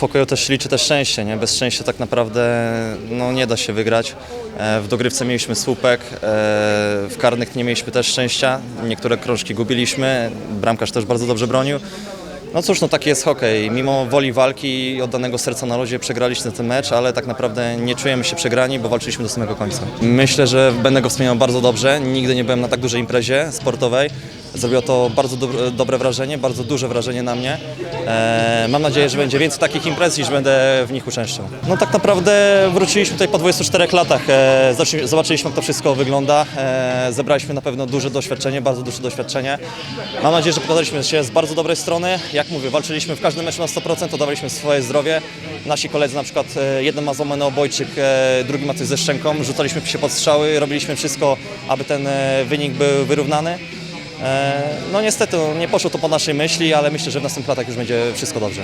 pokoju też liczy też szczęście, nie? Bez szczęścia tak naprawdę no, nie da się wygrać. E, W dogrywce mieliśmy słupek, e, w karnych nie mieliśmy też szczęścia. Niektóre krążki gubiliśmy, bramkarz też bardzo dobrze bronił. No cóż, no taki jest hokej. Mimo woli walki i oddanego serca na lodzie przegraliśmy ten mecz, ale tak naprawdę nie czujemy się przegrani, bo walczyliśmy do samego końca. Myślę, że będę go wspominał bardzo dobrze. Nigdy nie byłem na tak dużej imprezie sportowej. Zrobiło to bardzo dobre, dobre wrażenie, bardzo duże wrażenie na mnie. E, mam nadzieję, że będzie więcej takich imprez i że będę w nich uczęszczał. No tak naprawdę wróciliśmy tutaj po 24 latach. E, zobaczyliśmy, jak to wszystko wygląda. E, zebraliśmy na pewno duże doświadczenie, bardzo duże doświadczenie. Mam nadzieję, że pokazaliśmy się z bardzo dobrej strony. Jak mówię, walczyliśmy w każdym meczu na 100%, oddawaliśmy swoje zdrowie. Nasi koledzy na przykład, e, jeden ma złamany obojczyk, e, drugi ma coś ze szczęką. Rzucaliśmy się pod strzały, robiliśmy wszystko, aby ten e, wynik był wyrównany. E, No niestety nie poszło to po naszej myśli, ale myślę, że w następnych latach już będzie wszystko dobrze.